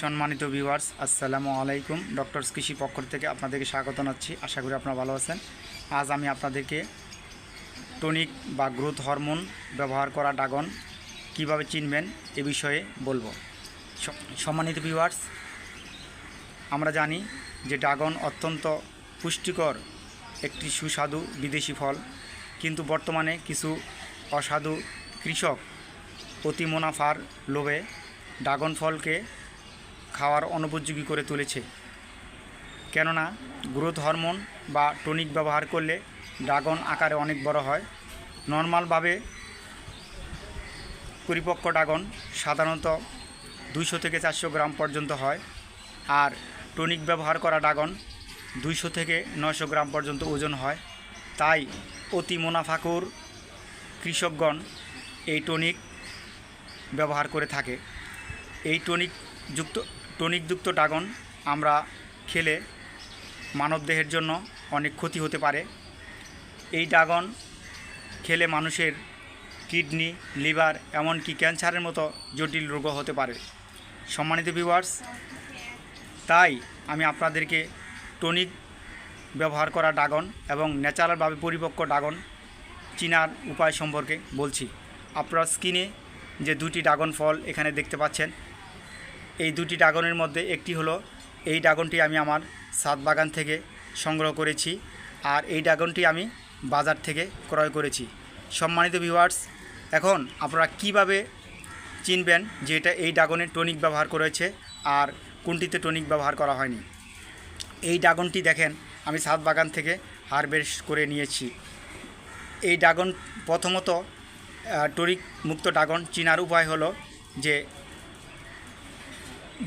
সম্মানিত ভিউয়ার্স আসসালামু আলাইকুম। ডক্টরস কৃষি পক্ষ থেকে আপনাদেরকে স্বাগত জানাচ্ছি। আশা করি আপনারা ভালো আছেন। আজ আমি আপনাদেরকে টনিক বা গ্রোথ হরমোন ব্যবহার করা ড্রাগন কীভাবে চিনবেন এ বিষয়ে বলব। সম্মানিত ভিউয়ার্স আমরা জানি যে ড্রাগন অত্যন্ত পুষ্টিকর একটি সুস্বাদু বিদেশি ফল। কিন্তু বর্তমানে কিছু অসাধু কৃষক অতি মুনাফার লোভে ড্রাগন ফলকে খাওয়ার অনুপযোগী করে তুলেছে। কেননা, গ্রোথ হরমোন বা টনিক ব্যবহার করলে ড্রাগন আকারে অনেক বড় হয়। নর্মালভাবে পরিপক্ক ড্রাগন সাধারণত দুইশো থেকে চারশো গ্রাম পর্যন্ত হয় আর টনিক ব্যবহার করা ড্রাগন দুইশো থেকে নয়শো গ্রাম পর্যন্ত ওজন হয়। তাই অতি মুনাফাকুর কৃষকগণ এই টনিক ব্যবহার করে থাকে। এই টনিক যুক্ত টনিকযুক্ত ড্রাগন আমরা খেলে মানবদেহের জন্য অনেক ক্ষতি হতে পারে। এই ড্রাগন খেলে মানুষের কিডনি, লিভার, এমনকি ক্যান্সারের মতো জটিল রোগও হতে পারে। সম্মানিত ভিউয়ার্স, তাই আমি আপনাদেরকে টনিক ব্যবহার করা ড্রাগন এবং ন্যাচারালভাবে পরিপক্ক ড্রাগন চিনার উপায় সম্পর্কে বলছি। আপনারা স্কিনে যে দুটি ড্রাগন ফল এখানে দেখতে পাচ্ছেন এই দুটি ড্রাগনের মধ্যে একটি হলো, এই ড্রাগনটি আমি আমার সাত বাগান থেকে সংগ্রহ করেছি আর এই ড্রাগনটি আমি বাজার থেকে ক্রয় করেছি। সম্মানিত ভিউয়ার্স, এখন আপনারা কীভাবে চিনবেন যে এটা এই ড্রাগনের টনিক ব্যবহার করেছে আর কোনটিতে টনিক ব্যবহার করা হয়নি? এই ড্রাগনটি দেখেন, আমি সাত বাগান থেকে হারভেস্ট করে নিয়েছি। এই ড্রাগন প্রথমত টনিক মুক্ত ড্রাগন চিনার উপায় হলো যে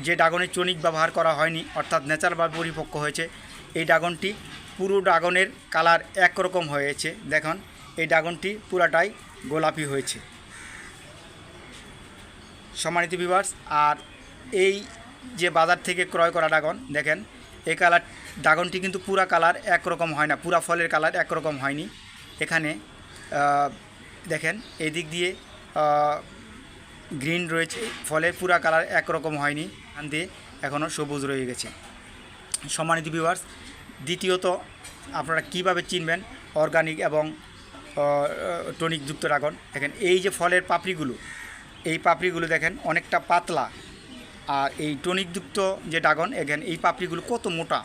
যে ড্রাগনের টনিক ব্যবহার করা হয়নি, অর্থাৎ ন্যাচারালভাবে পরিপক্ক হয়েছে, এই ড্রাগনটি পুরো ড্রাগনের কালার একরকম হয়েছে। দেখুন, এই ড্রাগনটি পুরাটাই গোলাপি হয়েছে। সম্মানিত বিভার্স আর এই যে বাজার থেকে ক্রয় করা ড্রাগন, দেখেন, এই কালার, ড্রাগনটি কিন্তু পুরা কালার একরকম হয় না, পুরা ফলের কালার একরকম হয়নি। এখানে দেখেন এই দিক দিয়ে গ্রিন রয়েছে, ফলে পুরা কালার একরকম হয়নি। দিয়ে এখনও সবুজ রয়ে গেছে। সম্মানিত ভিউয়ার্স দ্বিতীয়ত আপনারা কীভাবে চিনবেন অর্গানিক এবং টনিকযুক্ত ড্রাগন দেখেন, এই যে ফলের পাপড়িগুলো, এই পাপড়িগুলো দেখেন অনেকটা পাতলা। আর এই টনিকযুক্ত যে ড্রাগন এখানে এই পাপড়িগুলো কত মোটা।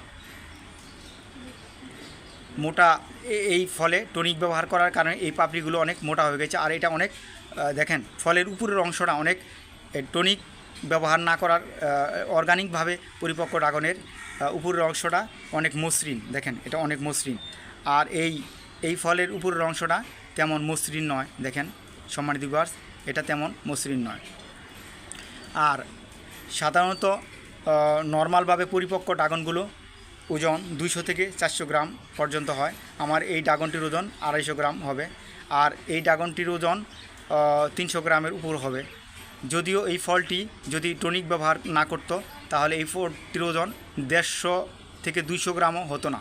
মোটা এই ফলে টনিক ব্যবহার করার কারণে এই পাপড়িগুলো অনেক মোটা হয়ে গেছে। আর এটা অনেক দেখেন, ফলের উপরের অংশটা অনেক টনিক ব্যবহার না করার অর্গানিকভাবে পরিপক্ক ড্রাগনের উপরের অংশটা অনেক মসৃণ। দেখেন, এটা অনেক মসৃণ। আর এই এই ফলের উপরের অংশটা তেমন মসৃণ নয়। দেখেন, সম্মানিত ভিউয়ার্স এটা তেমন মসৃণ নয়। আর সাধারণত নর্মালভাবে পরিপক্ক ড্রাগনগুলো ওজন দুইশো থেকে চারশো গ্রাম পর্যন্ত হয়। আমার এই ড্রাগনটির ওজন আড়াইশো গ্রাম হবে। আর এই ড্রাগনটির ওজন তিনশো গ্রামের উপর হবে। যদিও এই ফলটি যদি টনিক ব্যবহার না করতো, তাহলে এই ফলটির ওজন দেড়শো থেকে দুইশো গ্রামও হতো না।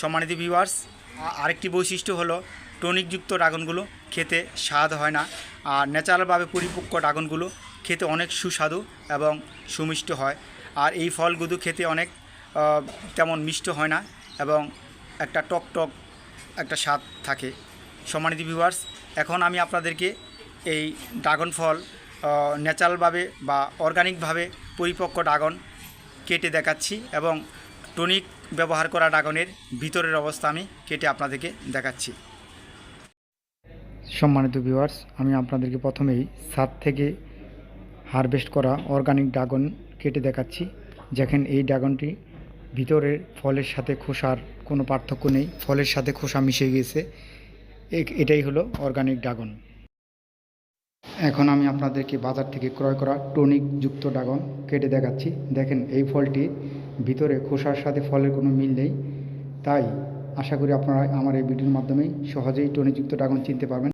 সম্মানিত ভিউয়ার্স আরেকটি বৈশিষ্ট্য হলো টনিকযুক্ত ড্রাগনগুলো খেতে স্বাদ হয় না, আর ন্যাচারালভাবে পরিপক্ক ড্রাগনগুলো খেতে অনেক সুস্বাদু এবং সুমিষ্ট হয়। আর এই ফলগুলো খেতে অনেক তেমন মিষ্ট হয় না এবং একটা টক টক একটা স্বাদ থাকে। সম্মানিত ভিউয়ার্স এখন আমি আপনাদেরকে এই ড্রাগন ফল ন্যাচারালভাবে বা অর্গানিকভাবে পরিপক্ক ড্রাগন কেটে দেখাচ্ছি এবং টনিক ব্যবহার করা ড্রাগনের ভিতরের অবস্থা আমি কেটে আপনাদেরকে দেখাচ্ছি। সম্মানিত ভিউয়ার্স আমি আপনাদেরকে প্রথমেই ছাদ থেকে হারভেস্ট করা অর্গানিক ড্রাগন কেটে দেখাচ্ছি। যেখানে এই ড্রাগনটি ভিতরের ফলের সাথে খোসার কোনো পার্থক্য নেই। ফলের সাথে খোসা মিশে গিয়েছে। এটাই হলো অর্গানিক ড্রাগন। এখন আমি আপনাদেরকে বাজার থেকে ক্রয় করা টনিক যুক্ত ড্রাগন কেটে দেখাচ্ছি। দেখেন, এই ফলটি ভিতরে খোসার সাথে ফলের কোনো মিল নেই। তাই আশা করি আপনারা আমার এই ভিডিওর মাধ্যমেই সহজেই টনিকযুক্ত ড্রাগন চিনতে পারবেন।